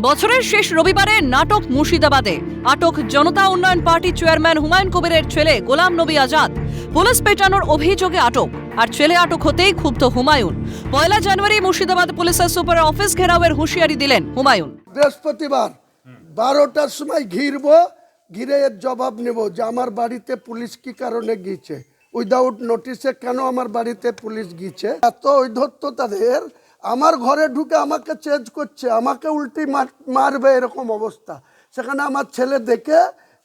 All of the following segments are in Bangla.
বছরের শেষ রবিবারে নাটক মুর্শিদাবাদে। আটক জনতা উন্নয়ন পার্টি চেয়ারম্যান হুমায়ুন কবিরের ছেলে গোলাম নবী আজাদ। পুলিশ পেটানোর অভিযোগে আটক। আর ছেলে আটক হতেই ক্ষুব্ধ হুমায়ুন। পয়লা জানুয়ারি মুর্শিদাবাদ পুলিশের সুপার অফিস ঘেরাওয়ের হুঁশিয়ারি দিলেন হুমায়ুন। বৃহস্পতিবার বারোটার সময় ঘিরবো, ঘিরে এর জবাব নেব যে আমার বাড়িতে পুলিশ কি কারণে গিয়েছে। উইদাউট নোটিসে কেন আমার বাড়িতে পুলিশ গিয়েছে? এত ঐধত্য তাদের আমার ঘরে ঢুকে আমাকে চেঞ্জ করছে আমাকে উল্টি মার- মারবে এরকম অবস্থা। সেখানে আমার ছেলে দেখে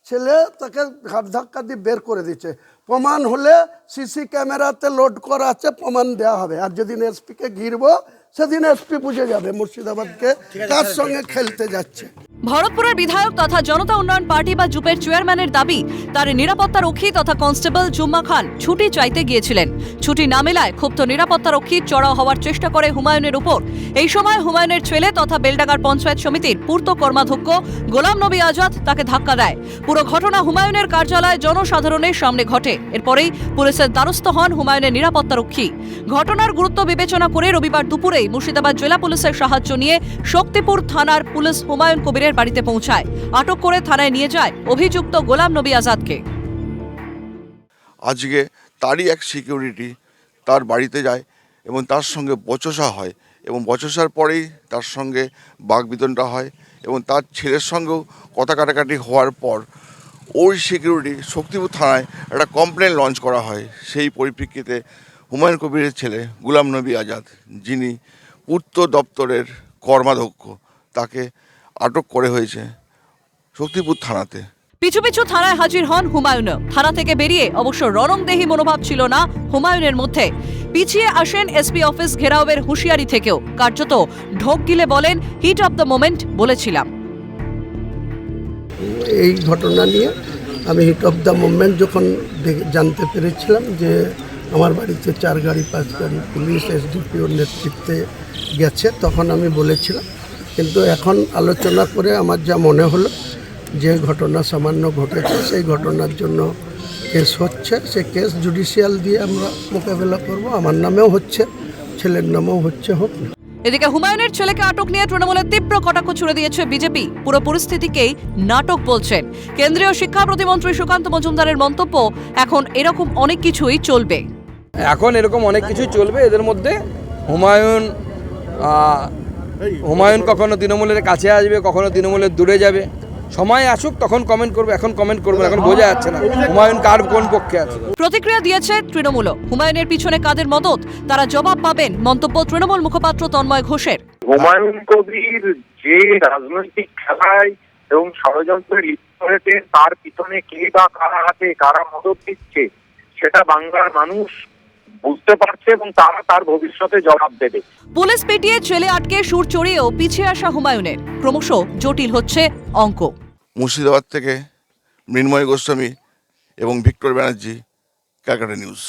ছেলে তাকে ঘাট ধাক্কা দিয়ে বের করে দিচ্ছে। প্রমাণ হলে সিসি ক্যামেরাতে লোড করা আছে প্রমাণ দেওয়া হবে। আর যেদিন এসপিকে ঘিরবো সেদিন এসপি বুঝে যাবে মুর্শিদাবাদকে তার সঙ্গে খেলতে যাচ্ছে। ভরতপুরের বিধায়ক তথা জনতা উন্নয়ন পার্টি বা জুপের চেয়ারম্যানের দাবি, তার নিরাপত্তা রক্ষী তথা কনস্টেবল জুম্মা খান ছুটি চাইতে গিয়েছিলেন। ছুটি না মেলায় ক্ষুব্ধ নিরাপত্তা রক্ষী চড়াও হওয়ার চেষ্টা করে হুমায়ুনের উপর। এই সময় হুমায়ুনের ছেলে তথা বেলডাঙ্গার পঞ্চায়েত সমিতির পূর্ত কর্মাধ্যক্ষ গোলাম নবী আজাদ তাকে ধাক্কা দেয়। পুরো ঘটনা হুমায়ুনের কার্যালয়ে জনসাধারণের সামনে ঘটে। এরপরেই পুলিশের দ্বারস্থ হন হুমায়ুনের নিরাপত্তা রক্ষী। ঘটনার গুরুত্ব বিবেচনা করে রবিবার দুপুরেই মুর্শিদাবাদ জেলা পুলিশের সাহায্য নিয়ে শক্তিপুর থানার পুলিশ হুমায়ুন কবিরের বাড়িতে পৌঁছায়। আটক করে থানায় নিয়ে যায় অভিযুক্ত গোলাম নবী আজাদকে। আজকে তারই এক সিকিউরিটি তার বাড়িতে যায় এবং তার সঙ্গে বচসা হয় এবং বচসার পরেই তার সঙ্গে বাগবিতনটা হয় এবং তার ছেলের সঙ্গেও কথা কাটাকাটি হওয়ার পর ওই সিকিউরিটি শক্তিপুর থানায় একটা কমপ্লেন লঞ্চ করা হয়। সেই পরিপ্রেক্ষিতে হুমায়ুন কবিরের ছেলে গুলাম নবী আজাদ, যিনি পূর্ত দপ্তরের কর্মাধ্যক্ষ, তাকে আটক করে হয়েছে শক্তিপুর থানাতে। পিছু পিছু থানায় হাজির হন হুমায়ুন থানা থেকে বেরিয়ে অবশ্য রণংদেহী মনোভাব ছিল না হুমায়ুনের মধ্যে। পিছিয়ে আসেন এসপি অফিস ঘেরাওয়ের হুঁশিয়ারি থেকেও। কার্যত ঢোক গিলে বলেন হিট অফ দ্য মোমেন্ট বলেছিলাম। এই ঘটনা নিয়ে আমি হিট অফ দ্য মুভমেন্ট যখন জানতে পেরেছিলাম যে আমার বাড়িতে চার গাড়ি পাঁচ গাড়ি পুলিশ এসডিপিওর নেতৃত্বে গেছে তখন আমি বলেছিলাম কিন্তু এখন আলোচনা করে আমার যা মনে হলো যে ঘটনা সামান্য ঘটেছে সেই ঘটনার জন্য কেস হচ্ছে। সে কেস জুডিশিয়াল দিয়ে আমরা মোকাবেলা করব। আমার নামেও হচ্ছে ছেলের নামেও হচ্ছে হোক না। এদিকে হুমায়ুনের ছেলেকে আটক নিয়ে তৃণমূলের তীব্র কটাক্ষ ছুড়ে দিয়েছে বিজেপি। পুরো পরিস্থিতিকেই নাটক বলছেন। কেন্দ্রীয় শিক্ষা প্রতিমন্ত্রী সুকান্ত মজুমদারের মন্তব্য এখন এরকম অনেক কিছুই চলবে। এখন এরকম অনেক কিছুই চলবে। এদের মধ্যে হুমায়ুন হুমায়ুন কখনো তৃণমূলের কাছে আসবে কখনো তৃণমূলের দূরে যাবে। সময় আসুক তখন কমেন্ট করবে এখন কমেন্ট করবে এখন বোঝা যাচ্ছে না হুমায়ুন কার কোন পক্ষে আছে। প্রতিক্রিয়া দিয়েছে তৃণমূল হুমায়ুনের পিছনে কাদের মদত? তারা জবাব পাবেন মন্তব্য তৃণমূল মুখপাত্র তন্ময় ঘোষের। হুমায়ুন কবির যে রাজনৈতিক খেলায় এবং ষড়যন্ত্রে লিপ্ত হয়েছে তার পিছনে কে বা কারা আছে কারা মদত দিচ্ছে সেটা বাংলার মানুষ বুঝতে পারছে এবং তারা তার ভবিষ্যতে জবাব দেবে। পুলিশ পেটিয়ে ছেলে আটকে সুর চড়িয়েও পিছিয়ে আসা হুমায়ুনের। ক্রমশ জটিল হচ্ছে অঙ্ক। মুর্শিদাবাদ থেকে মৃন্ময় গোস্বামী এবং ভিক্টর ব্যানার্জি ক্যালকাটা নিউজ।